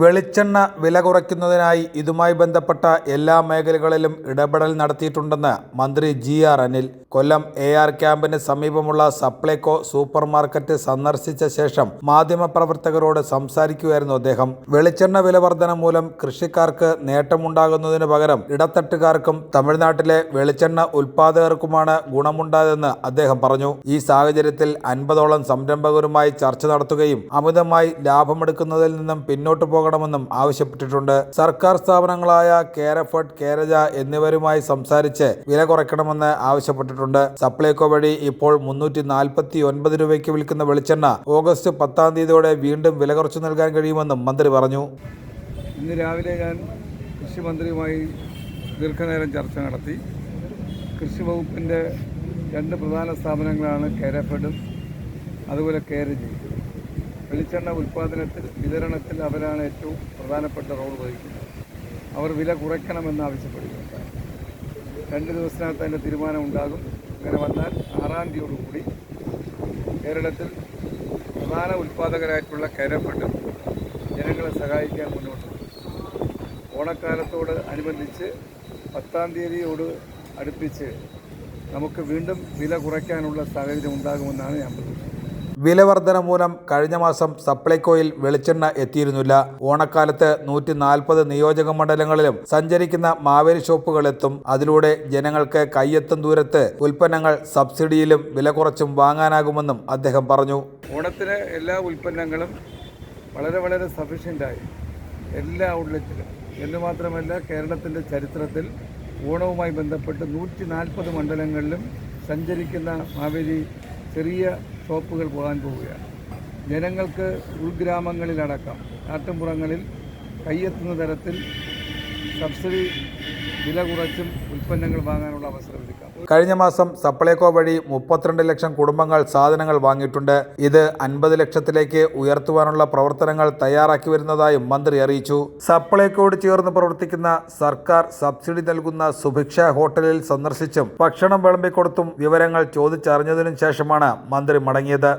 വെളിച്ചെണ്ണ വില കുറയ്ക്കുന്നതിനായി ഇതുമായി ബന്ധപ്പെട്ട എല്ലാ മേഖലകളിലും ഇടപെടൽ നടത്തിയിട്ടുണ്ടെന്ന് മന്ത്രി G R Anil. Kollam A R ക്യാമ്പിന് സമീപമുള്ള സപ്ലൈകോ സൂപ്പർ മാർക്കറ്റ് സന്ദർശിച്ച ശേഷം മാധ്യമപ്രവർത്തകരോട് സംസാരിക്കുകയായിരുന്നു അദ്ദേഹം. വെളിച്ചെണ്ണ വില വർധന മൂലം കൃഷിക്കാർക്ക് നേട്ടമുണ്ടാകുന്നതിന് പകരം ഇടത്തട്ടുകാർക്കും തമിഴ്നാട്ടിലെ വെളിച്ചെണ്ണ ഉൽപാദകർക്കുമാണ് ഗുണമുണ്ടായതെന്ന് അദ്ദേഹം പറഞ്ഞു. ഈ സാഹചര്യത്തിൽ അൻപതോളം സംരംഭകരുമായി ചർച്ച നടത്തുകയും അമിതമായി ലാഭമെടുക്കുന്നതിൽ നിന്നും പിന്നോട്ട് പോകണമെന്നും ആവശ്യപ്പെട്ടിട്ടുണ്ട്. സർക്കാർ സ്ഥാപനങ്ങളായ കേരഫഡ് കേരജ എന്നിവരുമായി സംസാരിച്ച് വില കുറയ്ക്കണമെന്ന് ആവശ്യപ്പെട്ടിട്ടുണ്ട്. സപ്ലൈകോ വഴി ഇപ്പോൾ മുന്നൂറ്റി നാൽപ്പത്തി ഒൻപത് രൂപയ്ക്ക് വിൽക്കുന്ന വെളിച്ചെണ്ണ ഓഗസ്റ്റ് പത്താം തീയതിയോടെ വീണ്ടും വില കുറച്ചു നൽകാൻ കഴിയുമെന്നും മന്ത്രി പറഞ്ഞു. ഇന്ന് രാവിലെ ഞാൻ കൃഷിമന്ത്രിയുമായി ദീർഘനേരം ചർച്ച നടത്തി. കൃഷി വകുപ്പിന്റെ രണ്ട് പ്രധാന സ്ഥാപനങ്ങളാണ് കേരഫെഡും അതുപോലെ കേരജി വെളിച്ചെണ്ണ ഉൽപ്പാദനത്തിൽ വിതരണത്തിൽ അവരാണ് ഏറ്റവും പ്രധാനപ്പെട്ട റോൾ വഹിക്കുന്നത്. അവർ വില കുറയ്ക്കണമെന്ന് ആവശ്യപ്പെടുകയുണ്ടായി രണ്ട് ദിവസത്തിനകത്ത് അതിന്റെ തീരുമാനം ഉണ്ടാകും. അങ്ങനെ വന്നാൽ ആറാം തീയതിയോടുകൂടി കേരളത്തിൽ പ്രധാന ഉൽപ്പാദകരായിട്ടുള്ള കരപ്പെട്ട് ജനങ്ങളെ സഹായിക്കാൻ മുന്നോട്ട് ഓണക്കാലത്തോട് അനുബന്ധിച്ച് പത്താം തീയതിയോട് അടുപ്പിച്ച് നമുക്ക് വീണ്ടും വില കുറയ്ക്കാനുള്ള സാഹചര്യം ഉണ്ടാകുമെന്നാണ് ഞാൻ പ്രതീക്ഷിക്കുന്നത്. വില വർധന മൂലം കഴിഞ്ഞ മാസം സപ്ലൈകോയിൽ വെളിച്ചെണ്ണ എത്തിയിരുന്നില്ല. ഓണക്കാലത്ത് നൂറ്റി നാൽപ്പത് നിയോജക മണ്ഡലങ്ങളിലും സഞ്ചരിക്കുന്ന മാവേലി ഷോപ്പുകളെത്തും അതിലൂടെ ജനങ്ങൾക്ക് കയ്യെത്തും ദൂരത്ത് ഉൽപ്പന്നങ്ങൾ സബ്സിഡിയിലും വില കുറച്ചും വാങ്ങാനാകുമെന്നും അദ്ദേഹം പറഞ്ഞു. ഓണത്തിന് എല്ലാ ഉൽപ്പന്നങ്ങളും വളരെ വളരെ സഫീഷ്യന്റായി എല്ലാ ഔട്ട്ലെറ്റിലും. എന്ന് മാത്രമല്ല കേരളത്തിന്റെ ചരിത്രത്തിൽ ഓണവുമായി ബന്ധപ്പെട്ട് നൂറ്റി നാൽപ്പത് മണ്ഡലങ്ങളിലും സഞ്ചരിക്കുന്ന മാവേലി ചെറിയ ഷോപ്പുകൾ പോകാൻ പോവുകയാണ്. ജനങ്ങൾക്ക് ഉൾഗ്രാമങ്ങളിലടക്കം നാട്ടിൻപുറങ്ങളിൽ കയ്യെത്തുന്ന തരത്തിൽ സബ്സിഡി വില കുറച്ചും ഉൽപ്പന്നങ്ങൾ വാങ്ങാനുള്ള അവസരം കഴിഞ്ഞ മാസം സപ്ലൈകോ വഴി മുപ്പത്തിരണ്ട് ലക്ഷം കുടുംബങ്ങൾ സാധനങ്ങൾ വാങ്ങിയിട്ടുണ്ട്. ഇത് അൻപത് ലക്ഷത്തിലേക്ക് ഉയർത്തുവാനുള്ള പ്രവർത്തനങ്ങൾ തയ്യാറാക്കി വരുന്നതായും മന്ത്രി അറിയിച്ചു. സപ്ലൈകോട് ചേർന്ന് പ്രവർത്തിക്കുന്ന സർക്കാർ സബ്സിഡി നൽകുന്ന സുഭിക്ഷ ഹോട്ടലിൽ സന്ദർശിച്ചും ഭക്ഷണം വിളമ്പിക്കൊടുത്തും വിവരങ്ങൾ ചോദിച്ചറിഞ്ഞതിനു ശേഷമാണ് മന്ത്രി മടങ്ങിയത്.